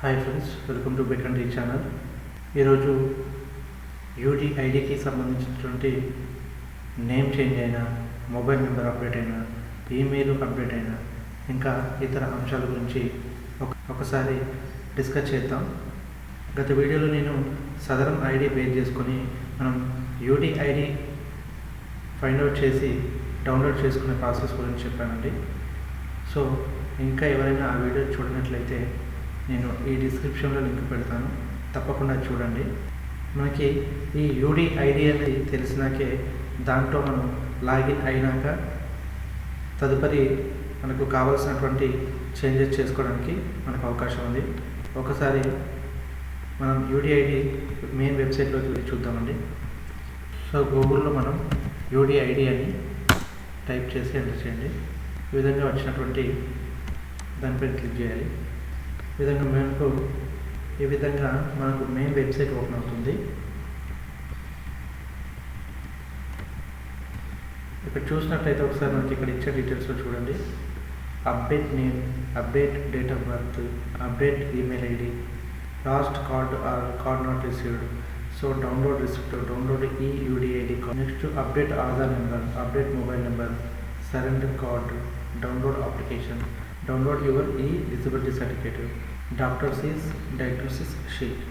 Hi friends welcome to బెకండి channel ఈరోజు UD ఐడికి సంబంధించినటువంటి నేమ్ చేంజ్ అయినా మొబైల్ నెంబర్ అప్డేట్ అయినా ఈమెయిల్ అప్డేట్ అయినా ఇంకా ఇతర అంశాల గురించి ఒక ఒకసారి డిస్కస్ చేద్దాం. గత వీడియోలో నేను సదరం ఐడి బేస్ చేసుకొని మనం యూడి ఐడి ఫైండ్ అవుట్ చేసి డౌన్లోడ్ చేసుకునే ప్రాసెస్ గురించి చెప్పానండి. సో ఇంకా ఎవరైనా ఆ వీడియో చూడనట్లయితే నేను ఈ డిస్క్రిప్షన్లో లింక్ పెడతాను. తప్పకుండా చూడండి. మనకి ఈ యూడి ఐడి అనేది తెలిసినాకే దాంట్లో మనం లాగిన్ అయినాక తదుపరి మనకు కావాల్సినటువంటి చేంజెస్ చేసుకోవడానికి మనకు అవకాశం ఉంది. ఒకసారి మనం యూడిఐడి మెయిన్ వెబ్సైట్లోకి వెళ్ళి చూద్దామండి. సో గూగుల్లో మనం యూడిఐడి అని టైప్ చేసి ఎంటర్ చేయండి. ఈ విధంగా వచ్చినటువంటి దానిపైన క్లిక్ చేయాలి. విధంగా మనకు ఈ విధంగా మనకు మెయిన్ వెబ్సైట్ ఓపెన్ అవుతుంది. ఇక్కడ చూసినట్లయితే ఒకసారి మనకి ఇక్కడ ఇచ్చే డీటెయిల్స్లో చూడండి. Update name update date of birth update email ID lost card or card not received so download receipt download e UDID next update Aadhaar number update mobile number surrender card download application download your e disability certificate doctors is diagnosis sheet.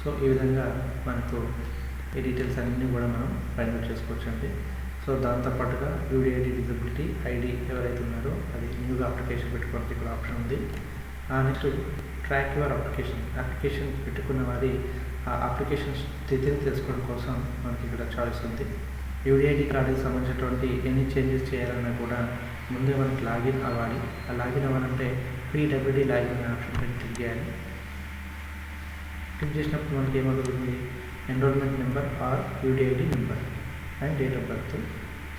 So ఈ విధంగా మనకు ఈ details అన్నీ కూడా మనం find out చేసుకోవచ్చు అండి so దాంతోపాటుగా యూడిఐడి విజిబిలిటీ ఐడి ఎవరైతే ఉన్నారో అది న్యూగా అప్లికేషన్ పెట్టుకోవడానికి ఇక్కడ ఆప్షన్ ఉంది. ఆ next track your application. Application పెట్టుకున్న వారి ఆ అప్లికేషన్ స్థితిని తెలుసుకోవడం కోసం మనకి ఇక్కడ చాయిస్ ఉంది. యూడిఐడి కార్డుకి సంబంధించినటువంటి ఎన్ని చేంజెస్ చేయాలన్నా కూడా ముందే మనకి లాగిన్ అవ్వాలి. ఆ లాగిన్ అవ్వాలంటే పీడబ్ల్యూడీ లాగిన్ అనే ఆప్షన్ పైన క్లిక్ చేయాలి. క్లిక్ చేసినప్పుడు మనకి ఏమవుతుంది enrolment number or UDID number and date of birth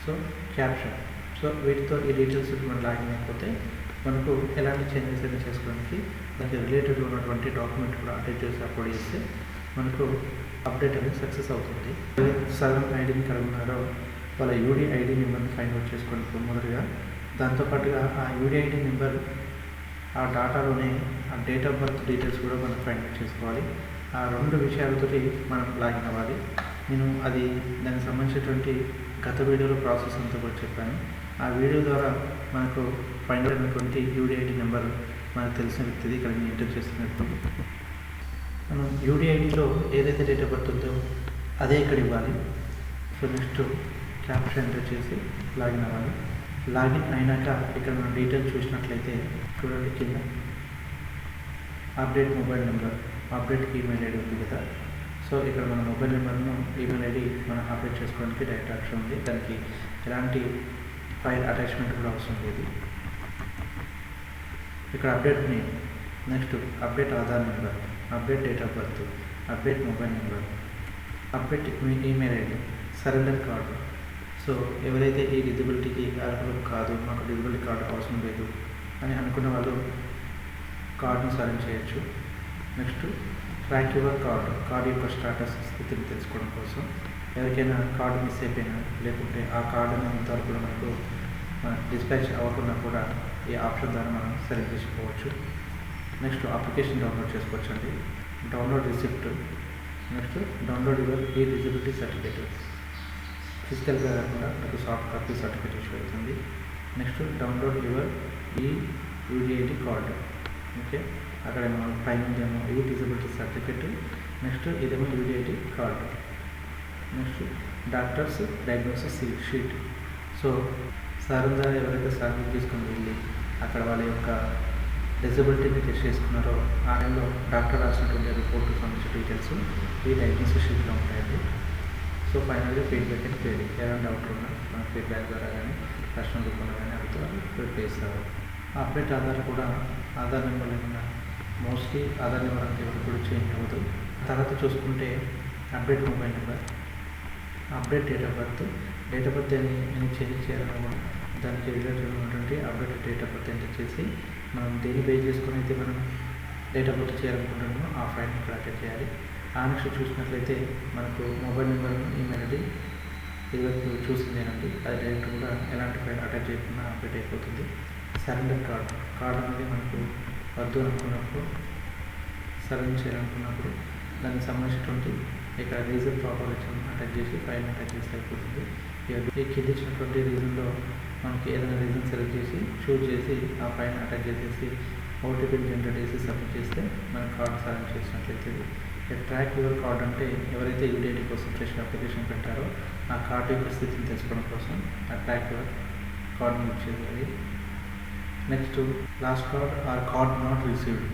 so caption so వీటితో ఈ డీటెయిల్స్ మనం లాగిన్ అయిపోతే మనకు ఎలాంటి చేంజెస్ అయినా చేసుకోవడానికి దానికి రిలేటెడ్ ఉన్నటువంటి డాక్యుమెంట్ కూడా అప్డేట్ చేసి అప్లోడ్ చేస్తే మనకు అప్డేట్ అనేది సక్సెస్ అవుతుంది. సగం ఐడిని కలిగి ఉన్నారో వాళ్ళ యూడి ఐడి మిమ్మల్ని ఫైండ్ అవుట్ చేసుకోవడానికి మొదటిగా. దాంతోపాటుగా ఆ యూడిఐడి నెంబర్ ఆ డాటాలోనే ఆ డేట్ ఆఫ్ బర్త్ డీటెయిల్స్ కూడా మనం ఫైండ్ అవుట్ చేసుకోవాలి. ఆ రెండు విషయాలతోటి మనం లాగిన్ అవ్వాలి. నేను అది దానికి సంబంధించినటువంటి గత వీడియోలో ప్రాసెస్ అంతా కూడా చెప్పాను. ఆ వీడియో ద్వారా మనకు ఫైండ్ అవుట్ అయినటువంటి యూడిఐడి నెంబర్ మనకు తెలిసిన వ్యక్తిది ఇక్కడ నేను ఎంటర్ చేస్తున్నట్టు. మనం యూడిఐడిలో ఏదైతే డేట్ ఆఫ్ బర్త్ ఉందో అదే ఇక్కడ ఇవ్వాలి. సో నెక్స్ట్ క్యాప్షన్ ఎంటర్ చేసి లాగిన్ అవ్వాలి. లాగిన్ అయినాక ఇక్కడ మనం డీటెయిల్స్ చూసినట్లయితే చూడండి కింద. Update mobile number update email ID ఉంది కదా. సో ఇక్కడ మన మొబైల్ నెంబర్ను ఈమెయిల్ ఐడి మనం అప్డేట్ చేసుకోవడానికి డైరెక్ట్ ఆప్షన్ ఉంది. దానికి ఎలాంటి ఫైల్ అటాచ్మెంట్ కూడా అవసరం లేదు. ఇక్కడ update name next update Aadhaar number update date of birth update mobile number update email ID surrender card so ఎవరైతే ఈ డిజబిలిటీకి అర్హులు కాదు మాకు డిజబిలిటీ కార్డు అవసరం లేదు అని అనుకున్న వాళ్ళు కార్డును సరెండ్ చేయొచ్చు. Next track your card card యొక్క స్టాటస్ స్థితిని తెలుసుకోవడం కోసం. ఎవరికైనా కార్డు మిస్ అయిపోయినా లేకుంటే ఆ కార్డును ఇంతవరకు కూడా మనకు డిస్పాచ్ అవ్వకుండా కూడా ఈ ఆప్షన్ ద్వారా మనం సెలెక్ట్ చేసుకోవచ్చు. నెక్స్ట్ అప్లికేషన్ డౌన్లోడ్ చేసుకోవచ్చు అండి download receipt. Next download your e disability certificate. ఫిజికల్గా కాకుండా మనకు సాఫ్ట్ కాపీ సర్టిఫికేట్ ఇష్యూ అవుతుంది. Next download your e UDID card. Okay? అక్కడ ఏమో పైన ఏమో ఈ డిజబిలిటీ సర్టిఫికేట్. నెక్స్ట్ ఇదేమో UDID card. Next doctors diagnosis sheet. So సారంగా ఎవరైతే సర్వీస్ తీసుకుని వెళ్ళి అక్కడ వాళ్ళ యొక్క డిజబిలిటీని టెస్ట్ చేసుకున్నారో ఆ టైంలో డాక్టర్ రాసినటువంటి రిపోర్ట్ సంబంధించిన డీటెయిల్స్ ఈ డయాగ్నోసిస్ షీట్లో ఉంటాయండి. సో ఫైనల్గా ఫీడ్బ్యాక్ అని పేరు ఏదైనా డౌట్ ఉన్నా మన ఫీడ్బ్యాక్ ద్వారా కానీ కస్టమర్ రూపంలో కానీ అడుగుతారు ప్రిపేర్ చేస్తారు. అప్డేట్ ఆధార్ కూడా ఆధార్ నెంబర్ లేకుండా మోస్ట్లీ ఆధార్ నెంబర్ అంతా ఎవరు కూడా చేంజ్ అవ్వదు. తర్వాత చూసుకుంటే update mobile number update date of birth date of birth అని నేను చేంజ్ చేయాలన్నా దానికి రిలేటెడ్ ఉన్నటువంటి update date of birth enter చేసి మనం దేని బేస్ చేసుకుని అయితే మనం డేట్ ఆఫ్ బర్త్ చేయాలనుకుంటున్నామో ఆ ఫైల్ని ఇక్కడ అటాచ్ చేయాలి. ఆంక్ష చూసినట్లయితే మనకు మొబైల్ నెంబర్ ఈమెయిల్ ఐడి ఇదివరకు చూసిందేనండి. అది డైరెక్ట్ కూడా ఎలాంటి ఫైల్ అటాచ్ చేయకుండా అప్డేట్ అయిపోతుంది. Surrender card. కార్డ్ అనేది మనకు వద్దు అనుకున్నప్పుడు సరెండర్ చేయాలనుకున్నప్పుడు దానికి సంబంధించినటువంటి ఇక్కడ రీజన్ ప్రాపర్ అటాచ్ చేసి ఫైల్ అటాచ్ చేస్తే అయిపోతుంది. ఈ కింద ఇచ్చినటువంటి రీజన్లో మనకి ఏదైనా రీజన్ సెలెక్ట్ చేసి చూజ్ చేసి ఆ ఫైల్ అటాచ్ చేసేసి ఓటీపీ జనరేట్ చేసి సబ్మిట్ చేస్తే మన కార్డు సరెండర్ చేసినట్లయితే ట్రాక్ యువర్ కార్డ్ అంటే ఎవరైతే యూడిఐటీ కోసం చేసిన అప్లికేషన్ పెట్టారో ఆ కార్డు యొక్క స్థితిని తెలుసుకోవడం కోసం ఆ ట్రాక్ యువర్ కార్డ్ని యూజ్ చేయాలి. Next lost card or card not received.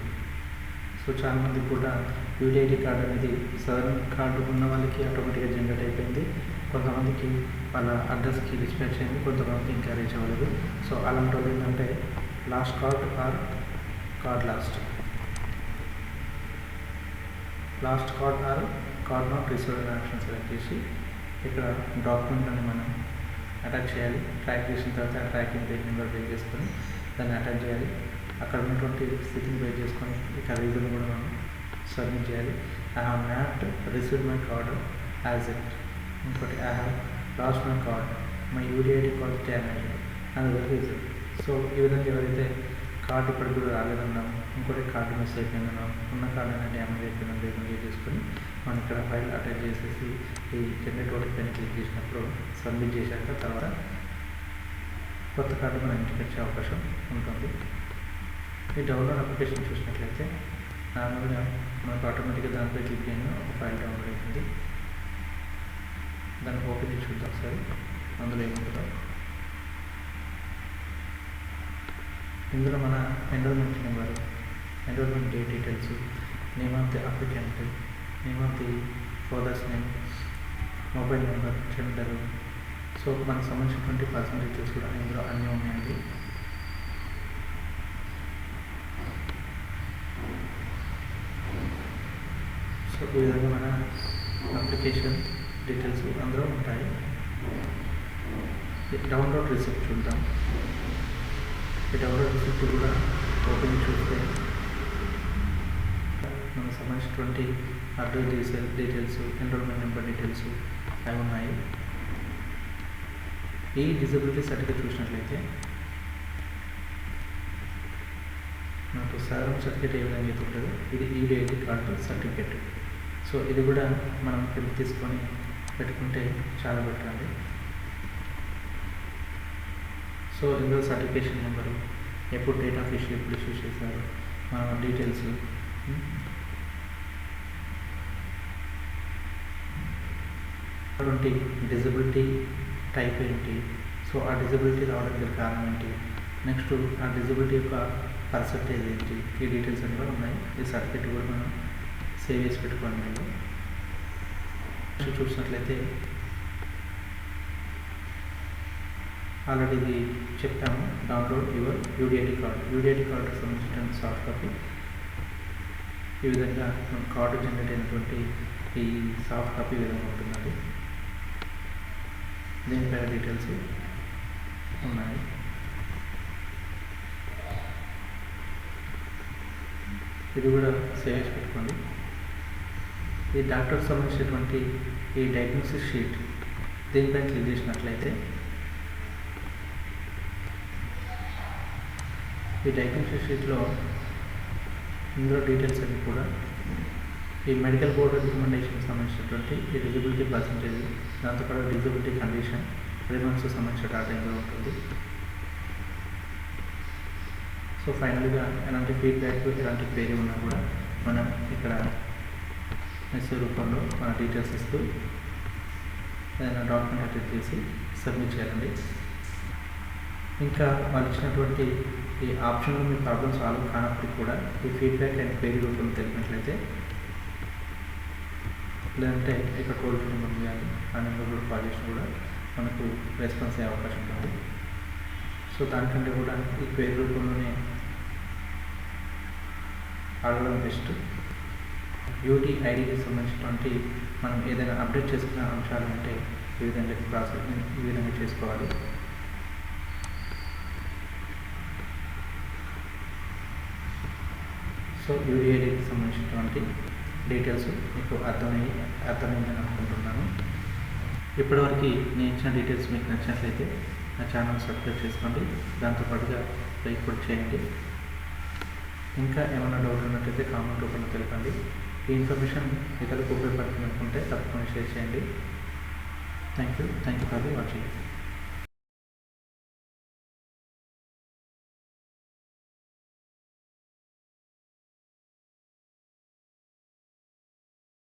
So చాలామంది కూడా యూటీఐటీ కార్డ్ అనేది సదరన్ కార్డు ఉన్న వాళ్ళకి ఆటోమేటిక్గా జనరేట్ అయిపోయింది. కొంతమందికి వాళ్ళ అడ్రస్కి డిస్పాచ్ అయింది కొంతమందికి ఇంకా రీచ్ అవ్వలేదు. సో అలాంటి వాళ్ళు ఏంటంటే lost card or card lost. Lost card or card not received option select చేసి ఇక్కడ డాక్యుమెంట్ అని మనం అటాచ్ చేయాలి. ట్రాక్ చేసిన తర్వాత ఆ ట్రాకింగ్ పేజ్ నెంబర్ పే చేసుకొని దాన్ని అటాచ్ చేయాలి. అక్కడ ఉన్నటువంటి స్థితిని పే చేసుకొని ఇక్కడ ఖరీదును కూడా మనం సబ్మిట్ చేయాలి. I have not receive my card as it ఇంకోటి I have lost my card my UDID card damage అది రీజన్ సో ఈ విధంగా ఎవరైతే కార్డు ఇప్పటికి కూడా రాలేదన్నాము ఇంకోటి కార్డు మిస్ అయిపోయిందనో ఉన్న కార్డు అనేది డ్యామేజ్ అయిపోయిందని లేకుండా చేసుకొని మనం ఇక్కడ ఫైల్ అటాచ్ చేసేసి ఈ జనరేట్ పైన క్లిక్ చేసినప్పుడు సబ్మిట్ చేశాక తర్వాత కొత్త కార్డు మనం ఇంటికి వచ్చే అవకాశం ఉంటుంది. ఈ డౌన్లోడ్ అప్లికేషన్ చూసినట్లయితే నార్మల్గా మనకు ఆటోమేటిక్గా దానిపై క్లిక్ అయిన ఒక ఫైల్ డౌన్లోడ్ అవుతుంది. దాన్ని ఓపెన్ చేసి చూద్దాం ఒకసారి అందులో ఏముంటుందో. ఇందులో మన enrolment number enrolment day details name of the applicant name of the father's name mobile number gender so మనకు సంబంధించినటువంటి పర్సనల్ డీటెయిల్స్ కూడా ఇందులో అన్నీ ఉన్నాయండి. సో ఈ విధంగా మన అప్లికేషన్ డీటెయిల్స్ అందులో ఉంటాయి. డౌన్లోడ్ రిసిప్ట్ చూద్దాం. ఈ డౌన్లోడ్ రిసిప్ట్ కూడా ఓపెన్ చూస్తే మనకు సంబంధించినటువంటి address detail details enrolment number details అవి ఉన్నాయి. ఈ డిజబిలిటీ సర్టిఫికేట్ చూసినట్లయితే మనకు సారం సర్టిఫికేట్ ఏ విధంగా అయితే ఉంటుందో ఇది ఈడిఐడి కార్డు సర్టిఫికేట్ సో ఇది కూడా మనం ప్రింట్ తీసుకొని పెట్టుకుంటే చాలా పెట్టండి సో ఇందులో సర్టిఫికేషన్ నెంబరు ఎప్పుడు డేట్ ఆఫ్ ఇష్యూ ఎప్పుడు ఇష్యూ చేశారు మన డీటెయిల్స్ అటువంటి డిజబిలిటీ టైప్ ఏంటి? సో ఆ డిజబిలిటీ రావడానికి గల కారణం ఏంటి? నెక్స్ట్ ఆ డిజబిలిటీ యొక్క పర్సంటేజ్ ఏంటి? ఈ డీటెయిల్స్ అన్నీ కూడా ఉన్నాయి. ఈ సర్టిఫికేట్ కూడా మనం సేవ్ చేసి పెట్టుకోండి మీరు నెక్స్ట్ చూసినట్లయితే ఆల్రెడీ ఇది చెప్పాము. Download your UDID card. UDID కార్డుకి సంబంధించిన సాఫ్ట్ కాపీ. ఈ విధంగా మన కార్డు జనరేట్ అయినటువంటి ఈ సాఫ్ట్ కాపీ విధంగా ఉంటుందండి. దీనిపైన డీటెయిల్స్ ఉన్నాయి. ఇది కూడా సేవ్ చేసి పెట్టుకోండి. ఈ డాక్టర్ సంబంధించినటువంటి ఈ డయాగ్నోసిస్ షీట్ దీనిపైన క్లిక్ చేసినట్లయితే ఈ డయాగ్నోసిస్ షీట్లో ఇందులో డీటెయిల్స్ అన్ని కూడా ఈ మెడికల్ బోర్డు రికమెండేషన్కి సంబంధించినటువంటి ఈ డిజబిలిటీ పర్సంటేజ్ దాంతోపాటు విజిబిలిటీ కండిషన్ రిమార్క్స్కి సంబంధించిన డాటా ఉంటుంది? సో ఫైనల్గా ఎలాంటి ఫీడ్బ్యాక్ ఎలాంటి క్వేరీ ఉన్నా కూడా మనం ఇక్కడ మెసేజ్ రూపంలో మన డీటెయిల్స్ ఇస్తూ ఏదైనా డాక్యుమెంట్ అటెండ్ చేసి సబ్మిట్ చేయాలండి. ఇంకా వాళ్ళు ఇచ్చినటువంటి ఈ ఆప్షన్లో మీ ప్రాబ్లమ్ సాల్వ్ కానప్పటికీ కూడా ఈ ఫీడ్బ్యాక్ అండ్ క్వేరీ రూపంలో తెలిపినట్లయితే లేదంటే ఇక్కడ టోల్ ఫ్రీ నెంబర్ కానీ ఆ నెంబర్ కూడా కాల్ చేసి కూడా మనకు రెస్పాన్స్ అయ్యే అవకాశం ఉంటుంది సో దానికంటే కూడా ఈ పేరు రూపంలోనే అడగడం బెస్ట్ యూటీ ఐడికి సంబంధించినటువంటి మనం ఏదైనా అప్డేట్ చేసుకున్న అంశాలు అంటే ఈ విధంగా ప్రాసెస్ ఈ విధంగా చేసుకోవాలి. సో యూడిఐడికి సంబంధించినటువంటి డీటెయిల్స్ మీకు అర్థమయ్యి అర్థమైందని అనుకుంటున్నాను. ఇప్పటివరకు నేను ఇచ్చిన డీటెయిల్స్ మీకు నచ్చినట్లయితే నా ఛానల్ సబ్స్క్రైబ్ చేసుకోండి. దాంతోపాటుగా లైక్ కూడా చేయండి. ఇంకా ఏమైనా డౌట్ ఉన్నట్లయితే కామెంట్ రూపంలో తెలపండి. ఈ ఇన్ఫర్మేషన్ ఇతరులకు ఉపయోగపడుతుంది అనుకుంటే తప్పకుండా షేర్ చేయండి. Thank you thank you for watching